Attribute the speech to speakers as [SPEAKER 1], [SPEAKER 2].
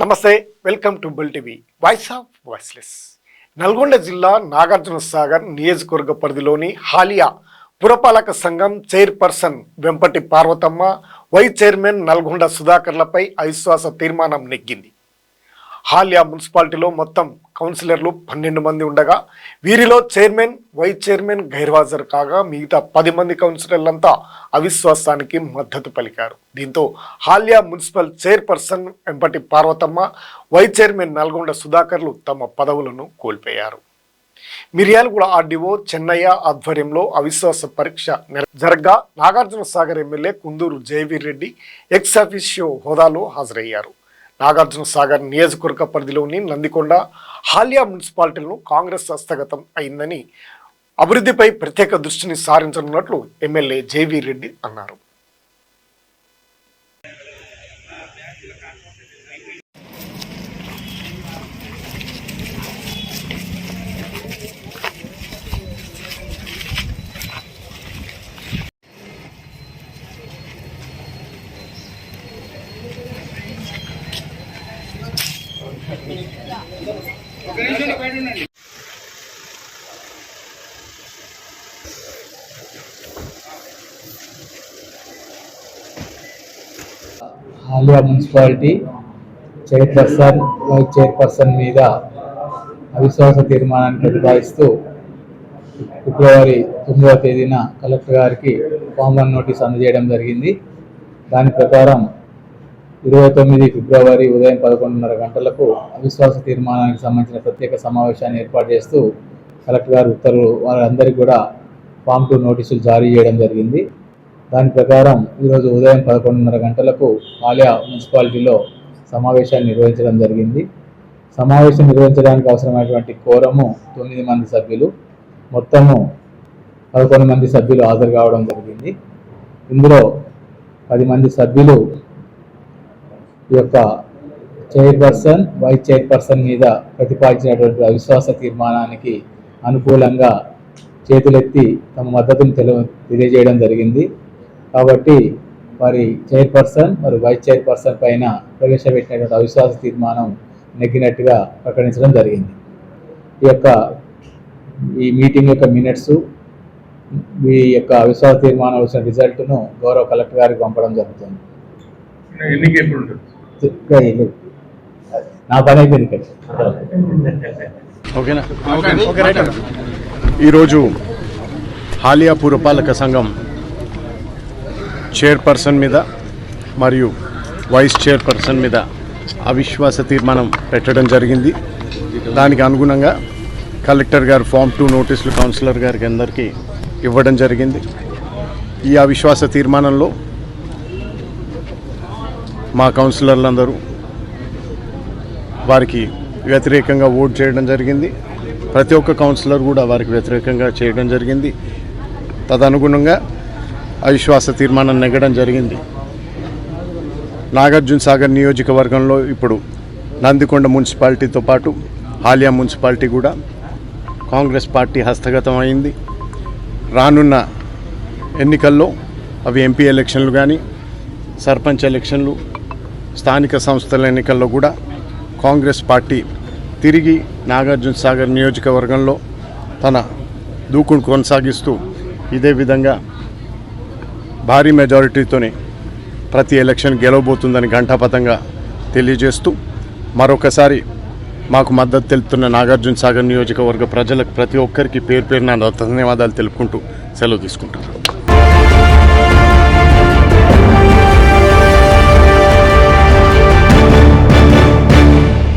[SPEAKER 1] నమస్తే welcome to Bull TV. Voice of voiceless. Nalgonda జిల్లా నాగార్జున సాగర్ నియోజకవర్గ పరిధిలోని హాలియా పురపాలక సంఘం chairperson Vempati Parvathamma vice chairman Nalgonda సుధాకర్లపై అవిశ్వాస తీర్మానం నెగ్గింది. హాలియా మున్సిపాలిటీలో మొత్తం కౌన్సిలర్లు పన్నెండు మంది ఉండగా వీరిలో చైర్మన్ వైస్ చైర్మన్ గైర్హాజరు కాగా మిగతా పది మంది కౌన్సిలర్లంతా అవిశ్వాసానికి మద్దతు పలికారు. దీంతో Haliya municipal chairperson Vempati Parvathamma vice chairman Nalgonda సుధాకర్లు తమ పదవులను కోల్పోయారు. మిర్యాలగూడ ఆర్డీఓ చెన్నయ్య ఆధ్వర్యంలో అవిశ్వాస పరీక్ష జరగ్గా Nagarjuna Sagar MLA Kunduru Jaiveer Reddy ex officio హోదాలో హాజరయ్యారు. నాగార్జున సాగర్ నియోజకవర్గ పరిధిలోని నందికొండ హాలియా మున్సిపాలిటీలను కాంగ్రెస్ హస్తగతం అయిందని అభివృద్ధిపై ప్రత్యేక దృష్టిని సారించనున్నట్లు ఎమ్మెల్యే జేవీ రెడ్డి అన్నారు.
[SPEAKER 2] Aliya municipality chairperson vice chairperson మీద అవిశ్వాస తీర్మానాన్ని ప్రతిపాదిస్తూ ఫిబ్రవరి తొమ్మిదవ తేదీన కలెక్టర్ గారికి ఫార్మల్ నోటీస్ అందజేయడం జరిగింది. దాని ప్రకారం ఇరవై తొమ్మిది ఫిబ్రవరి ఉదయం పదకొండున్నర గంటలకు అవిశ్వాస తీర్మానానికి సంబంధించిన ప్రత్యేక సమావేశాన్ని ఏర్పాటు చేస్తూ కలెక్టర్ గారి ఉత్తర్వులు వారందరికీ కూడా ఫామ్ టూ నోటీసులు జారీ చేయడం జరిగింది. దాని ప్రకారం ఈరోజు ఉదయం పదకొండున్నర గంటలకు ఆలియా మున్సిపాలిటీలో సమావేశాన్ని నిర్వహించడం జరిగింది. సమావేశం నిర్వహించడానికి అవసరమైనటువంటి కోరము తొమ్మిది మంది సభ్యులు మొత్తము పదకొండు మంది సభ్యులు హాజరు కావడం జరిగింది. ఇందులో పది మంది సభ్యులు ఈ యొక్క చైర్పర్సన్ వైస్ చైర్పర్సన్ మీద ప్రతిపాదించినటువంటి అవిశ్వాస తీర్మానానికి అనుకూలంగా చేతులెత్తి తమ మద్దతును తెలియజేయడం జరిగింది. కాబట్టి వారి చైర్పర్సన్ మరి వైస్ చైర్పర్సన్ పైన ప్రవేశపెట్టినటువంటి అవిశ్వాస తీర్మానం నెగ్గినట్టుగా ప్రకటించడం జరిగింది. ఈ యొక్క ఈ మీటింగ్ యొక్క మినిట్స్ ఈ యొక్క అవిశ్వాస తీర్మానం వచ్చిన రిజల్ట్ను గౌరవ కలెక్టర్ గారికి పంపడం జరుగుతుంది. నా పని అయిపోయింది
[SPEAKER 3] ఓకేనా? ఈరోజు హాలియా పురపాలక సంఘం చైర్పర్సన్ మీద మరియు వైస్ చైర్పర్సన్ మీద అవిశ్వాస తీర్మానం పెట్టడం జరిగింది. దానికి అనుగుణంగా కలెక్టర్ గారు ఫామ్ టూ నోటీసులు కౌన్సిలర్ గారికి అందరికీ ఇవ్వడం జరిగింది. ఈ అవిశ్వాస తీర్మానంలో మా కౌన్సిలర్లందరూ వారికి వ్యతిరేకంగా ఓట్ చేయడం జరిగింది. ప్రతి ఒక్క కౌన్సిలర్ కూడా వారికి వ్యతిరేకంగా చేయడం జరిగింది. తదనుగుణంగా అవిశ్వాస తీర్మానం నెగ్గడం జరిగింది. నాగార్జున సాగర్ నియోజకవర్గంలో ఇప్పుడు నందికొండ మున్సిపాలిటీతో పాటు హాలియా మున్సిపాలిటీ కూడా కాంగ్రెస్ పార్టీ హస్తగతం అయింది. రానున్న ఎన్నికల్లో అవి ఎంపీ ఎలక్షన్లు కానీ సర్పంచ్ ఎలక్షన్లు స్థానిక సంస్థల ఎన్నికల్లో కూడా కాంగ్రెస్ పార్టీ తిరిగి నాగార్జున సాగర్ నియోజకవర్గంలో తన దూకుడు కొనసాగిస్తూ ఇదే విధంగా భారీ మెజారిటీతోనే ప్రతి ఎలక్షన్ గెలవబోతుందని ఘంటాపథంగా తెలియజేస్తూ మరొకసారి మాకు మద్దతు తెలుపుతున్న నాగార్జున సాగర్ నియోజకవర్గ ప్రజలకు ప్రతి ఒక్కరికి పేరు పేరున ధన్యవాదాలు తెలుపుకుంటూ సెలవు తీసుకుంటాను.